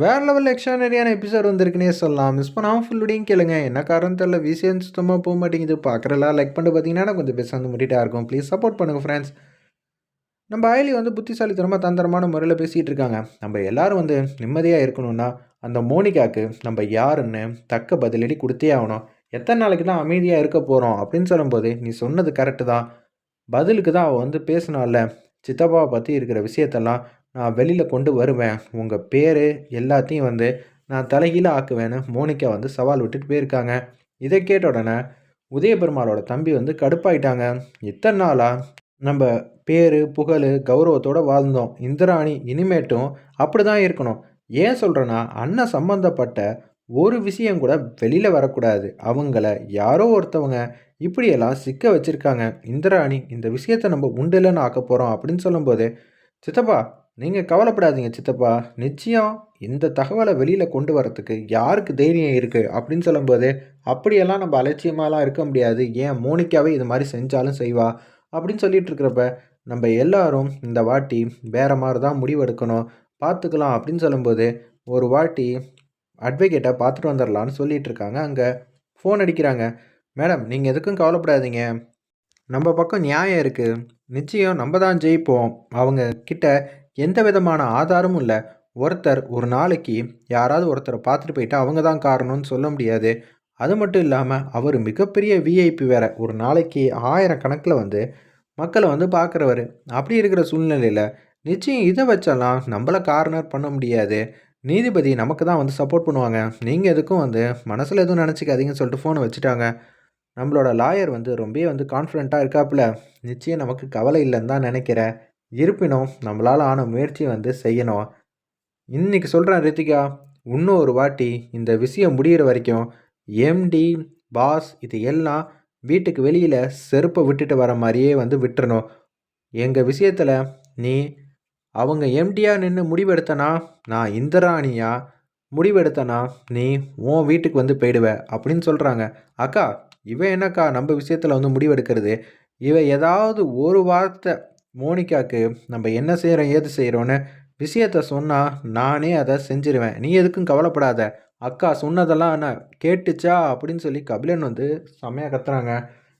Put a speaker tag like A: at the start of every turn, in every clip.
A: வேறு level எக்ஸ்ட்ரானரியான episode வந்திருக்குன்னே சொல்லலாம். Miss பண்ணாமல் ஃபுல்லுடையும் கேளுங்க. என்ன காரணம் தெரியல விஷயம் சுத்தமாக போக மாட்டேங்குது. பார்க்குறலாம் லைக் பண்ணிட்டு பார்த்தீங்கன்னா கொஞ்சம் பெஸ்ட் வந்து முட்டிட்டா இருக்கும். ப்ளீஸ் சப்போர்ட் பண்ணுங்கள் ஃப்ரெண்ட்ஸ் நம்ம அயலி வந்து புத்திசாலித்தனமாக தந்திரமான முறையில் பேசிகிட்டு இருக்காங்க. நம்ம எல்லாரும் வந்து நிம்மதியாக இருக்கணும்னா அந்த மோனிகாவுக்கு நம்ம யாருன்னு தக்க பதிலடி கொடுத்தே ஆகணும். எத்தனை நாளைக்கு தான் அமைதியாக இருக்க போகிறோம் அப்படின்னு சொல்லும்போது நீ சொன்னது கரெக்டு தான். பதிலுக்கு தான் அவள் வந்து பேசினால சித்தப்பாவை பற்றி இருக்கிற விஷயத்தெல்லாம் நான் வெளியில் கொண்டு வருவேன். உங்கள் பேர் எல்லாத்தையும் வந்து நான் தலைகீழ ஆக்குவேன்னு மோனிகா வந்து சவால் விட்டுட்டு போயிருக்காங்க. இதை கேட்ட உடனே உதயபெருமாளோட தம்பி வந்து கடுப்பாயிட்டாங்க. இத்தனை நாளாக நம்ம பேர் புகழ் கௌரவத்தோடு வாழ்ந்தோம். இந்திராணி இனிமேட்டும் அப்படி தான் இருக்கணும். ஏன் சொல்கிறேன்னா அண்ணன் சம்மந்தப்பட்ட ஒரு விஷயம் கூட வெளியில் வரக்கூடாது. அவங்கள யாரோ ஒருத்தவங்க இப்படியெல்லாம் சிக்க வச்சுருக்காங்க. இந்திராணி இந்த விஷயத்தை நம்ம உண்டில்லன்னு ஆக்க போகிறோம் அப்படின்னு சொல்லும்போது சித்தப்பா நீங்கள் கவலைப்படாதீங்க சித்தப்பா. நிச்சயம் இந்த தகவலை வெளியில் கொண்டு வரத்துக்கு யாருக்கு தைரியம் இருக்குது அப்படின்னு சொல்லும்போது அப்படியெல்லாம் நம்ம அலட்சியமாலாம் இருக்க முடியாது. ஏன் மோனிக்காவே இது மாதிரி செஞ்சாலும் செய்வா அப்படின்னு சொல்லிட்டு இருக்கிறப்ப நம்ம எல்லாரும் இந்த வாட்டி வேறு மாதிரி தான் முடிவெடுக்கணும் பார்த்துக்கலாம் அப்படின்னு சொல்லும்போது ஒரு வாட்டி அட்வொகேட்டை பார்த்துட்டு வந்துடலான்னு சொல்லிட்டு இருக்காங்க. அங்கே ஃபோன் அடிக்கிறாங்க. மேடம் நீங்கள் எதுக்கும் கவலைப்படாதீங்க. நம்ம பக்கம் நியாயம் இருக்குது நிச்சயம் நம்ம தான் ஜெயிப்போம். அவங்க கிட்ட எந்த விதமான ஆதாரமும் இல்லை. ஒருத்தர் ஒரு நாளைக்கு யாராவது ஒருத்தரை பார்த்துட்டு போயிட்டா அவங்க தான் காரணம்னு சொல்ல முடியாது. அது மட்டும் இல்லாமல் அவர் மிகப்பெரிய விஐபி வேற. ஒரு நாளைக்கு ஆயிரம் கணக்கில் வந்து மக்களை வந்து பார்க்குறவர். அப்படி இருக்கிற சூழ்நிலையில் நிச்சயம் இதை வச்செல்லாம் நம்மளை கார்னர் பண்ண முடியாது. நீதிபதி நமக்கு தான் வந்து சப்போர்ட் பண்ணுவாங்க. நீங்கள் எதுக்கும் வந்து மனசில் எதுவும் நினச்சிக்காதீங்கன்னு சொல்லிட்டு ஃபோனை வச்சுட்டாங்க. நம்மளோட லாயர் வந்து ரொம்பவே வந்து கான்ஃபிடெண்ட்டாக இருக்காப்புல. நிச்சயம் நமக்கு கவலை இல்லைன்னு தான் நினைக்கிறேன். இருப்பினும் நம்மளால் ஆன முயற்சி வந்து செய்யணும். இன்றைக்கி சொல்கிறேன் ரித்திகா இன்னும் ஒரு வாட்டி இந்த விஷயம் முடிகிற வரைக்கும் எம்டி பாஸ் இது எல்லாம் வீட்டுக்கு வெளியில் செருப்பை விட்டுட்டு வர மாதிரியே வந்து விட்டுறணும். எங்கள் விஷயத்தில் நீ அவங்க எம்டியாக நின்று முடிவெடுத்தனா நான் இந்திராணியா? முடிவெடுத்தனா நீ உன் வீட்டுக்கு வந்து போயிடுவ அப்படின்னு சொல்கிறாங்க அக்கா இவன் என்னக்கா நம்ம விஷயத்தில் வந்து முடிவெடுக்கிறது? இவன் ஏதாவது ஒரு வார்த்தை மோனிகாவுக்கு நம்ம என்ன செய்கிறோம் ஏது செய்கிறோன்னு விஷயத்த சொன்னால் நானே அதை செஞ்சிருவேன். நீ எதுக்கும் கவலைப்படாத. அக்கா சொன்னதெல்லாம் என்ன கேட்டுச்சா அப்படின்னு சொல்லி கபிலன் வந்து செம்மையாக கத்துறாங்க.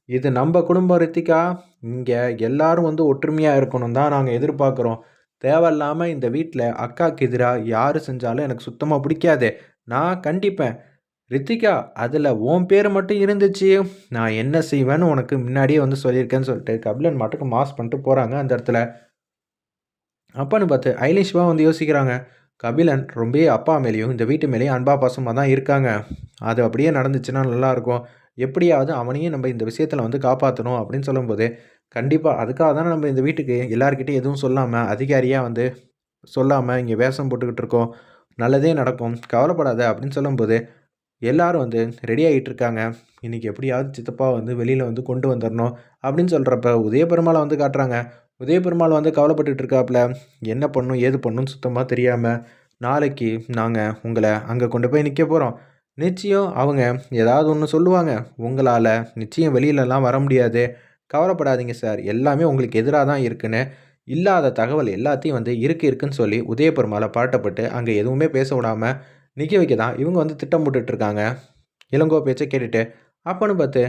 A: இது நம்ம குடும்பம் ரித்திகா இங்கே எல்லாரும் வந்து ஒற்றுமையாக இருக்கணும் தான் நாங்கள் எதிர்பார்க்குறோம். தேவையில்லாமல் இந்த வீட்டில் அக்காவுக்கு எதிராக யார் செஞ்சாலும் எனக்கு சுத்தமாக பிடிக்காது. நான் கண்டிப்பேன். ரித்திகா அதில் உன் பேர் மட்டும் இருந்துச்சு. நான் என்ன செய்வேன்னு உனக்கு முன்னாடியே வந்து சொல்லியிருக்கேன்னு சொல்லிட்டு கபிலன் மட்டுக்கு மாஸ் பண்ணிட்டு போகிறாங்க அந்த இடத்துல. அப்பான்னு பார்த்து ஐலிஷ்வா வந்து யோசிக்கிறாங்க. கபிலன் ரொம்ப அப்பா மேலேயும் இந்த வீட்டு மேலேயும் அன்பா பாசமாக தான் இருக்காங்க. அது அப்படியே நடந்துச்சுன்னா நல்லாயிருக்கும் எப்படியாவது அவனையும் நம்ம இந்த விஷயத்தில் வந்து காப்பாற்றணும் அப்படின்னு சொல்லும்போது கண்டிப்பாக அதுக்காக தானே நம்ம இந்த வீட்டுக்கு எல்லாருக்கிட்டையும் எதுவும் சொல்லாமல் அதிகாரியாக வந்து சொல்லாமல் இங்கே வேஷம் போட்டுக்கிட்டு இருக்கோம். நல்லதே நடக்கும். கவலைப்படாத அப்படின்னு சொல்லும்போது எல்லாரும் வந்து ரெடி ஆகிட்டு இருக்காங்க இன்றைக்கி எப்படியாவது சித்தப்பா வந்து வெளியில் வந்து கொண்டு வந்துடணும் அப்படின்னு சொல்கிறப்ப உதய பெருமாளை வந்து காட்டுறாங்க. உதய பெருமாள் வந்து கவலைப்பட்டுட்டு இருக்காப்புல என்ன பண்ணும் ஏது பண்ணும் சுத்தமாக தெரியாமல் நாளைக்கு நாங்கள் உங்களை அங்கே கொண்டு போய் நிற்க போகிறோம் நிச்சயம் அவங்க ஏதாவது ஒன்று சொல்லுவாங்க. உங்களால் நிச்சயம் வெளியிலலாம் வர முடியாது. கவலைப்படாதீங்க சார் எல்லாமே உங்களுக்கு எதிராக தான் இருக்குன்னு இல்லாத தகவல் எல்லாத்தையும் வந்து இருக்கு இருக்குன்னு சொல்லி உதயபெருமாளை பாட்டப்பட்டு அங்கே எதுவுமே பேச விடாமல் நிற்க வைக்க தான் இவங்க வந்து திட்டம் போட்டுட்ருக்காங்க. இளங்கோ பேச்சை கேட்டுட்டு அப்போன்னு பார்த்து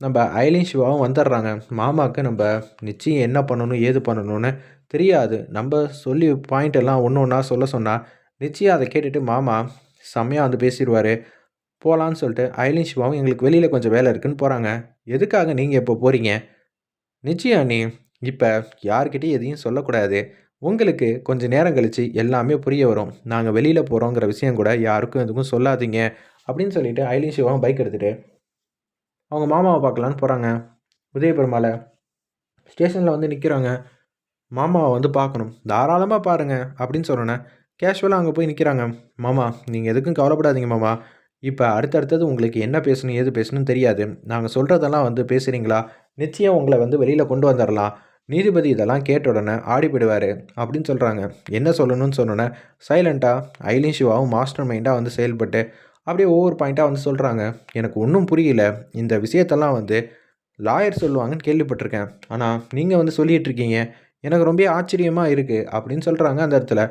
A: நம்ம ஐலின் சிவாவும் வந்துடுறாங்க. மாமாவுக்கு நம்ம நிச்சயம் என்ன பண்ணணும் ஏது பண்ணணும்னு தெரியாது. நம்ம சொல்லி பாயிண்ட் எல்லாம் ஒன்று ஒன்றா சொல்ல சொன்னால் நிச்சயம் அதை கேட்டுட்டு மாமா செம்மையாக வந்து பேசிடுவார். போகலான்னு சொல்லிட்டு ஐலின் சிவாவும் எங்களுக்கு வெளியில் கொஞ்சம் வேலை இருக்குதுன்னு போகிறாங்க எதுக்காக நீங்கள் இப்போ போகிறீங்க நிச்சயம் நீ இப்போ யார்கிட்டையும் எதையும் சொல்லக்கூடாது. உங்களுக்கு கொஞ்சம் நேரம் கழித்து எல்லாமே புரிய வரும். நாங்கள் வெளியில் போகிறோங்கிற விஷயம் கூட யாருக்கும் எதுவும் சொல்லாதீங்க அப்படின்னு சொல்லிட்டு ஐலின் சிவாவும் பைக் எடுத்துகிட்டு அவங்க மாமாவை பார்க்கலான்னு போகிறாங்க உதயபெருமாளை ஸ்டேஷனில் வந்து நிற்கிறாங்க மாமாவை வந்து பார்க்கணும். தாராளமாக பாருங்கள் அப்படின்னு சொன்னோன்னே கேஷுவலாக அங்கே போய் நிற்கிறாங்க மாமா நீங்கள் எதுக்கும் கவலைப்படாதீங்க மாமா. இப்போ அடுத்தடுத்தது உங்களுக்கு என்ன பேசணும் ஏது பேசணும்னு தெரியாது. நாங்கள் சொல்கிறதெல்லாம் வந்து பேசுகிறீங்களா நிச்சயம் உங்களை வந்து வெளியில் கொண்டு வந்துடலாம் நீதிபதி இதெல்லாம் கேட்ட உடனே ஆடிப்பிடுவார் அப்படின்னு சொல்கிறாங்க என்ன சொல்லணும்னு சொன்னோன்னே சைலண்ட்டாக ஐலின் சிவாவும் மாஸ்டர் மைண்டாக வந்து செயல்பட்டு அப்படியே ஒவ்வொரு பாயிண்ட்டாக வந்து சொல்கிறாங்க எனக்கு ஒன்றும் புரியல. இந்த விஷயத்தெல்லாம் வந்து லாயர் சொல்லுவாங்கன்னு கேள்விப்பட்டிருக்கேன். ஆனால் நீங்கள் வந்து சொல்லிகிட்டு இருக்கீங்க. எனக்கு ரொம்ப ஆச்சரியமாக இருக்குது அப்படின்னு சொல்கிறாங்க அந்த இடத்துல.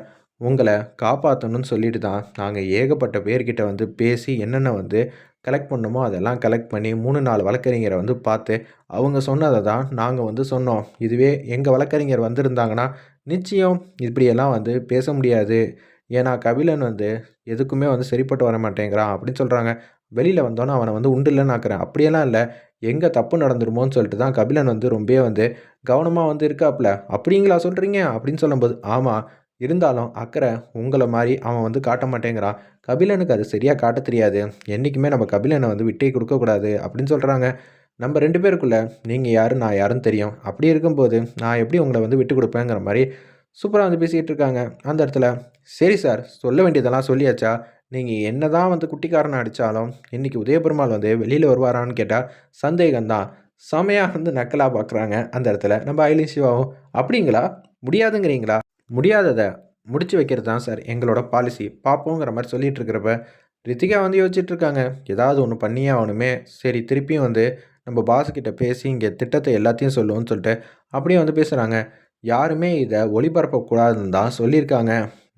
A: உங்களை காப்பாற்றணும்னு சொல்லிட்டு தான் நாங்கள் ஏகப்பட்ட பேர்கிட்ட வந்து பேசி என்னென்ன வந்து கலெக்ட் பண்ணணுமோ அதெல்லாம் கலெக்ட் பண்ணி மூணு நாலு வழக்கறிஞரை வந்து பார்த்து அவங்க சொன்னதை தான் நாங்கள் வந்து சொன்னோம். இதுவே எங்கள் வழக்கறிஞர் வந்திருந்தாங்கன்னா நிச்சயம் இப்படியெல்லாம் வந்து பேச முடியாது. ஏன்னா கபிலன் வந்து எதுக்குமே வந்து சரிப்பட்டு வர மாட்டேங்கிறான் அப்படின்னு சொல்கிறாங்க வெளியில் வந்தோன்னே அவனை வந்து உண்டு இல்லைன்னு ஆக்குறேன். அப்படியெல்லாம் இல்லை. எங்கே தப்பு நடந்துருமோன்னு சொல்லிட்டு தான் கபிலன் வந்து ரொம்பவே வந்து கவனமாக வந்து இருக்காப்புல. அப்படிங்களா சொல்கிறீங்க அப்படின்னு சொல்லும்போது ஆமாம் இருந்தாலும் அக்கறை உங்களை மாதிரி அவன் வந்து காட்ட மாட்டேங்கிறான். கபிலனுக்கு அது சரியாக காட்ட தெரியாது. என்றைக்குமே நம்ம கபிலனை வந்து விட்டே கொடுக்கக்கூடாது அப்படின்னு சொல்கிறாங்க நம்ம ரெண்டு பேருக்குள்ளே நீங்கள் யார் நான் யாருன்னு தெரியும். அப்படி இருக்கும்போது நான் எப்படி உங்களை வந்து விட்டு கொடுப்பேங்கிற மாதிரி சூப்பராக வந்து பேசிக்கிட்டு இருக்காங்க. அந்த இடத்துல சரி சார் சொல்ல வேண்டியதெல்லாம் சொல்லியாச்சா? நீங்கள் என்ன தான் வந்து குட்டிக்காரனை அடித்தாலும் இன்றைக்கி உதயபெருமாள் வந்து வெளியில் வருவாரான்னு கேட்டால் சந்தேகம்தான். செமையாக வந்து நக்கலாக பார்க்குறாங்க அந்த இடத்துல. நம்ம ஐலி சிவாவும். அப்படிங்களா? முடியாதுங்கிறீங்களா? முடியாததை முடிச்சு வைக்கிறது தான் சார் எங்களோட பாலிசி பார்ப்போங்கிற மாதிரி சொல்லிகிட்டு இருக்கிறப்ப ரித்திகா வந்து யோசிச்சுட்டு இருக்காங்க ஏதாவது ஒன்று பண்ணியே ஆகணுமே. சரி திருப்பியும் வந்து நம்ம பாஸுக்கிட்ட பேசி இங்கே திட்டத்தை எல்லாத்தையும் சொல்லுவோம்னு சொல்லிட்டு அப்படியே வந்து பேசுகிறாங்க யாருமே இதை ஒளிபரப்பக்கூடாதுன்னு தான் சொல்லியிருக்காங்க.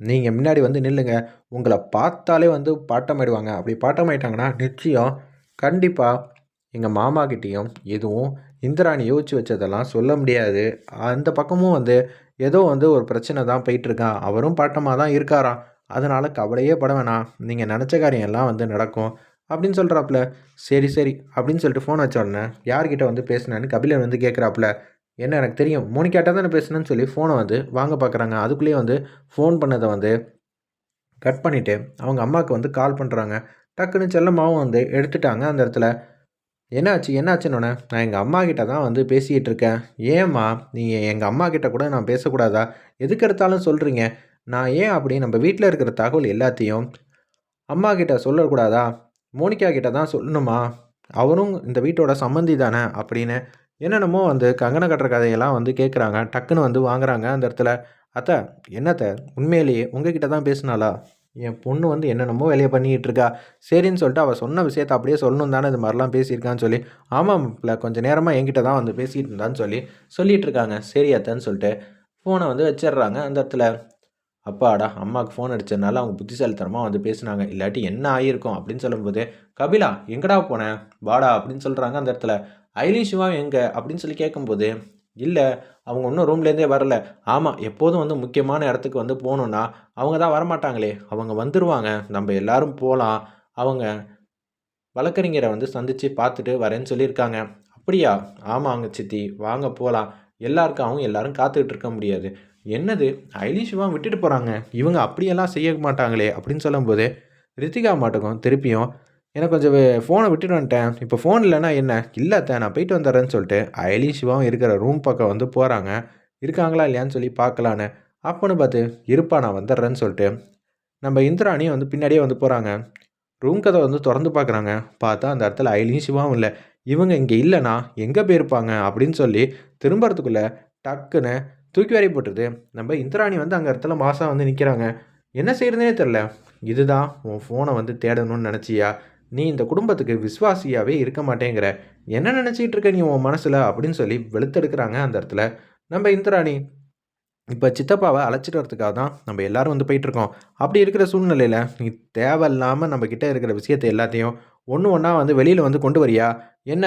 A: நீங்கள் முன்னாடி வந்து நில்லுங்க. உங்களை பார்த்தாலே வந்து பாட்டமாயிடுவாங்க. அப்படி பாட்டமாயிட்டாங்கன்னா நிச்சயம் கண்டிப்பாக எங்கள் மாமாக்கிட்டேயும் எதுவும் இந்திராணி யோசிச்சு வச்சதெல்லாம் சொல்ல முடியாது. அந்த பக்கமும் வந்து ஏதோ வந்து ஒரு பிரச்சனை தான் போயிட்டுருக்கான். அவரும் பாட்டமாக தான் இருக்காராம் அதனால் கவலையே பட வேணாம். நீங்கள் நினச்ச காரியம் எல்லாம் வந்து நடக்கும். அப்படின்னு சொல்கிறாப்புல சரி சரி. அப்படின்னு சொல்லிட்டு ஃபோன் வச்ச உடனே யார்கிட்ட வந்து பேசினேன்னு கபிலன் வந்து கேட்குறாப்புல என்ன எனக்கு தெரியும். மோனிக்காட்ட தானே பேசுனேன்னு சொல்லி ஃபோனை வந்து வாங்க பார்க்குறாங்க அதுக்குள்ளேயே வந்து ஃபோன் பண்ணதை வந்து கட் பண்ணிவிட்டு அவங்க அம்மாவுக்கு வந்து கால் பண்ணுறாங்க டக்குன்னு செல்லம்மாவும் வந்து எடுத்துட்டாங்க அந்த இடத்துல. என்னாச்சு என்னாச்சுன்னொன்னே நான் எங்கள் அம்மா கிட்ட தான் வந்து பேசிகிட்டு இருக்கேன். ஏம்மா நீங்கள் எங்கள் அம்மா கிட்ட கூட நான் பேசக்கூடாதா? எதுக்கு எடுத்தாலும் சொல்கிறீங்க நான் ஏன் அப்படி? நம்ம வீட்டில் இருக்கிற தகவல் எல்லாத்தையும் அம்மா கிட்ட சொல்லக்கூடாதா? மோனிகா கிட்ட தான் சொல்லணுமா? அவரும் இந்த வீட்டோட சம்மந்தி தானே? அப்படின்னு என்னென்னமோ வந்து கங்கண கட்டுற கதையெல்லாம் வந்து கேட்குறாங்க டக்குன்னு வந்து வாங்குறாங்க அந்த இடத்துல. அத்தை என்னத்த? உண்மையிலேயே உங்ககிட்ட தான் பேசினாளா? என் பொண்ணு வந்து என்னென்னமோ வேலையை பண்ணிக்கிட்டு இருக்கா. சரின்னு சொல்லிட்டு அவள் சொன்ன விஷயத்த அப்படியே சொல்லணும் தானே இது மாதிரிலாம் பேசியிருக்கான்னு சொல்லி. ஆமாம் இல்லை கொஞ்சம் நேரமாக என்கிட்ட தான் வந்து பேசிகிட்டு இருந்தான்னு சொல்லி சொல்லிகிட்டு இருக்காங்க. சரி அத்தைன்னு சொல்லிட்டு ஃபோனை வந்து வச்சிடுறாங்க அந்த இடத்துல. அப்பாடா அம்மாவுக்கு ஃபோன் அடித்ததுனால அவங்க புத்திசாலித்தனமாக வந்து பேசுனாங்க. இல்லாட்டி என்ன ஆகியிருக்கும் அப்படின்னு சொல்லும்போது கபிலா எங்கடா போனேன் வாடா அப்படின்னு சொல்கிறாங்க அந்த இடத்துல. ஐலி சிவா எங்கே? அப்படின்னு சொல்லி கேட்கும்போது இல்லை அவங்க இன்னும் ரூம்லேருந்தே வரல. ஆமாம் எப்போதும் வந்து முக்கியமான இடத்துக்கு வந்து போகணுன்னா அவங்க தான் வரமாட்டாங்களே. அவங்க வந்துடுவாங்க நம்ம எல்லாரும் போகலாம் அவங்க வழக்கறிஞரை வந்து சந்தித்து பார்த்துட்டு வரேன்னு சொல்லியிருக்காங்க. அப்படியா? ஆமாங்க சித்தி. வாங்க போகலாம் எல்லாருக்காகவும் எல்லாரும் காத்துக்கிட்டு இருக்க முடியாது. என்னது? ஐலிஷுவா விட்டுட்டு போகிறாங்க இவங்க அப்படியெல்லாம் செய்ய மாட்டாங்களே அப்படின்னு சொல்லும்போது ரித்திகா மாட்டுக்கும் திருப்பியும் எனக்கு கொஞ்சம் ஃபோனை விட்டுட்டு வந்துட்டேன். இப்போ ஃபோன் இல்லைன்னா என்ன? இல்லை நான் போயிட்டு வந்துடுறேன்னு சொல்லிட்டு அயலின் சிவாவும் இருக்கிற ரூம் பக்கம் வந்து போகிறாங்க இருக்காங்களா இல்லையான்னு சொல்லி பார்க்கலான்னு. அப்போன்னு பார்த்து இருப்பா நான் வந்துடுறேன்னு சொல்லிட்டு நம்ம இந்திராணியும் வந்து பின்னாடியே வந்து போகிறாங்க ரூம் கதை வந்து திறந்து பார்க்குறாங்க. பார்த்தா அந்த இடத்துல அயலியும் சிவாவும் இல்லை. இவங்க இங்கே இல்லைனா எங்கே போயிருப்பாங்க அப்படின்னு சொல்லி திரும்புறதுக்குள்ளே டக்குன்னு தூக்கி வரை போட்டுருது. நம்ம இந்திராணி வந்து அங்கே இடத்துல மாதம் வந்து நிற்கிறாங்க என்ன செய்கிறதுனே தெரில இதுதான் உன் ஃபோனை வந்து தேடணும்னு நினச்சியா? நீ இந்த குடும்பத்துக்கு விஸ்வாசியாகவே இருக்க மாட்டேங்கிற. என்ன நினச்சிக்கிட்டு இருக்க நீ உன் மனசில்? அப்படின்னு சொல்லி வெளுத்தெடுக்கிறாங்க அந்த இடத்துல. நம்ம இந்திராணி இப்போ சித்தப்பாவை அழைச்சிட்டு வரதுக்காக தான் நம்ம எல்லோரும் வந்து போயிட்டுருக்கோம். அப்படி இருக்கிற சூழ்நிலையில் நீ தேவையில்லாமல் நம்மக்கிட்ட இருக்கிற விஷயத்தை எல்லாத்தையும் ஒன்று ஒன்றா வந்து வெளியில் வந்து கொண்டு வரியா? என்ன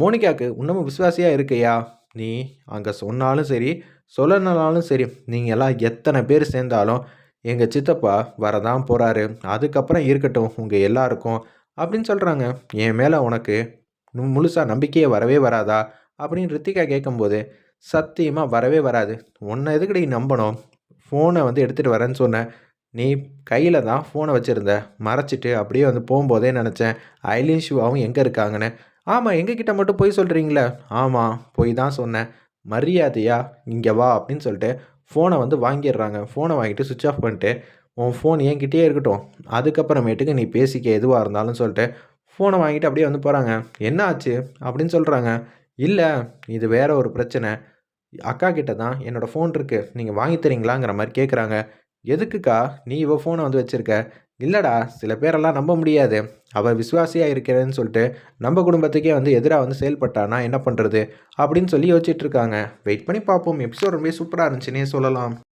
A: மோனிகாவுக்கு இன்னமும் விசுவாசியாக இருக்கையா? நீ அங்கே சொன்னாலும் சரி சொல்லனாலும் சரி நீங்கள் எல்லாம் எத்தனை பேர் சேர்ந்தாலும் எங்கள் சித்தப்பா வரதான் போகிறாரு அதுக்கப்புறம் இருக்கட்டும் உங்கள் எல்லாருக்கும் அப்படின்னு சொல்கிறாங்க என் மேலே உனக்கு முழுசாக நம்பிக்கையே வரவே வராதா? அப்படின்னு ரித்திகா கேட்கும்போது சத்தியமாக வரவே வராது. உன்னை எதுக்கடி நம்பணும்? ஃபோனை வந்து எடுத்துகிட்டு வரேன்னு சொன்னேன் நீ கையில் தான் ஃபோனை வச்சுருந்த. மறைச்சிட்டு அப்படியே வந்து போகும்போதே நினச்சேன். ஐலின் ஷிவாவும் எங்கே இருக்காங்கன்னு. ஆமாம் எங்ககிட்ட மட்டும் போய் சொல்கிறீங்களே ஆமாம் போய் தான் சொன்னேன். மரியாதையா இங்கே வா அப்படின்னு சொல்லிட்டு ஃபோனை வந்து வாங்கிடுறாங்க. ஃபோனை வாங்கிட்டு சுவிட்ச் ஆஃப் பண்ணிட்டு உன் ஃபோன் என்கிட்டயே இருக்கட்டும். அதுக்கப்புறமேட்டுக்கு நீ பேசிக்க எதுவாக இருந்தாலும் சொல்லிட்டு ஃபோனை வாங்கிட்டு அப்படியே வந்து போகிறாங்க என்ன ஆச்சு? அப்படின்னு சொல்கிறாங்க இல்லை இது வேற ஒரு பிரச்சனை. அக்கா கிட்ட தான் என்னோடய ஃபோன் இருக்குது நீங்கள் வாங்கி தரீங்களாங்கிற மாதிரி கேட்குறாங்க எதுக்குக்கா? நீ இவ ஃபோனை வந்து வச்சுருக்க. இல்லைடா சில பேரெல்லாம் நம்ப முடியாது. அவள் விசுவாசியாக இருக்கிறேன்னு சொல்லிட்டு நம்ம குடும்பத்துக்கே வந்து எதிராக வந்து செயல்பட்டானா என்ன பண்ணுறது அப்படின்னு சொல்லி யோசிச்சுட்ருக்காங்க வெயிட் பண்ணி பார்ப்போம். எபிசோட் ரொம்ப சூப்பராக இருந்துச்சுன்னே சொல்லலாம்.